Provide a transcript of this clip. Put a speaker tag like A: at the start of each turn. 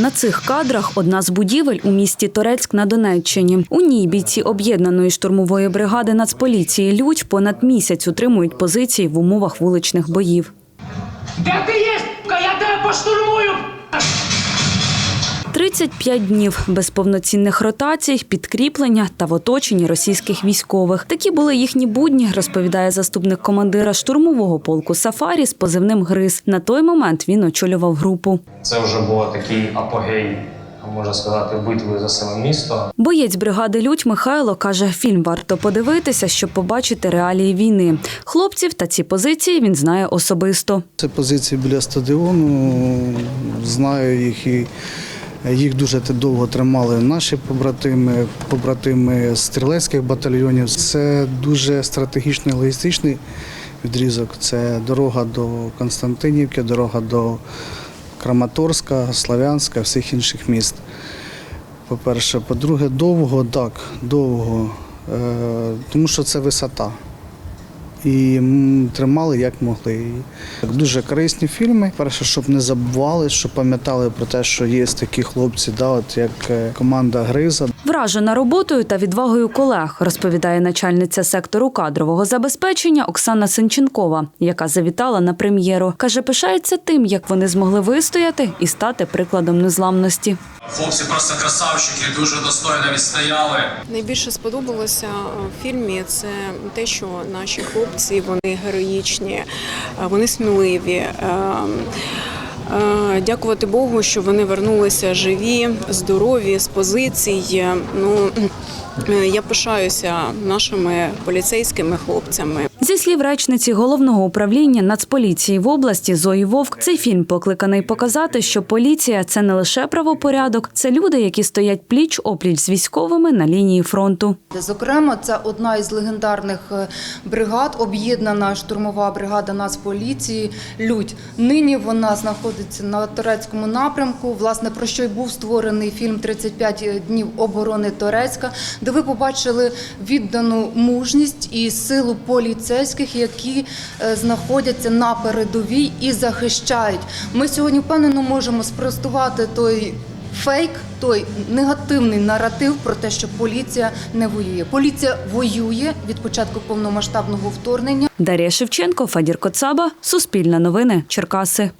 A: На цих кадрах одна з будівель у місті Торецьк на Донеччині. У ній бійці об'єднаної штурмової бригади Нацполіції Людь понад місяць утримують позиції в умовах вуличних боїв.
B: Де ти є? Я тебе поштурмую!
A: 35 днів без повноцінних ротацій, підкріплення та в оточенні російських військових. Такі були їхні будні, розповідає заступник командира штурмового полку Сафарі з позивним Гриз. На той момент він очолював групу.
C: Це вже був такий апогей, можна сказати, битви за саме місто.
A: Боєць бригади Людь Михайло каже, фільм варто подивитися, щоб побачити реалії війни. Хлопців та ці позиції він знає особисто.
D: Це позиції біля стадіону. Знаю їх і їх дуже довго тримали наші побратими, побратими стрілецьких батальйонів. Це дуже стратегічний логістичний відрізок. Це дорога до Константинівки, дорога до Краматорська, Славянська, всіх інших міст. По-перше, по-друге, довго, так, довго, е, тому що це висота і тримали як могли. Дуже корисні фільми. Перше, щоб не забували, щоб пам'ятали про те, що є такі хлопці, да, от як е, команда Гриза.
A: Вражена роботою та відвагою колег, розповідає начальниця сектору кадрового забезпечення Оксана Сенченкова, яка завітала на прем'єру. Каже, пишається тим, як вони змогли вистояти і стати прикладом незламності.
E: Хлопці просто красавчики, дуже достойно відстояли.
F: Найбільше сподобалося в фільмі це те, що наші хлопці вони героїчні, вони сміливі. Е, е, Дякувати Богу, що вони вернулися живі, здорові з позицій. Ну е, я пишаюся нашими поліцейськими хлопцями.
A: Зі слів речниці головного управління Нацполіції в області Зої Вовк, цей фільм покликаний показати, що поліція це не лише правопорядок, це люди, які стоять пліч опліч з військовими на лінії фронту.
G: Зокрема, це одна із легендарних е, бригад, об'єднана штурмова бригада Нацполіції Людь. Нині вона знаходиться на Торецькому напрямку. Власне про що й був створений фільм «35 днів оборони Торецька, де ви побачили віддану мужність і силу поліцейських, які е, знаходяться на передовій і захищають. Ми сьогодні впевнено можемо спростувати той фейк, той негативний наратив про те, що поліція не воює. Поліція воює від початку повномасштабного вторгнення.
A: Дар'я Шевченко, Фадір Коцаба, Суспільне новини, Черкаси.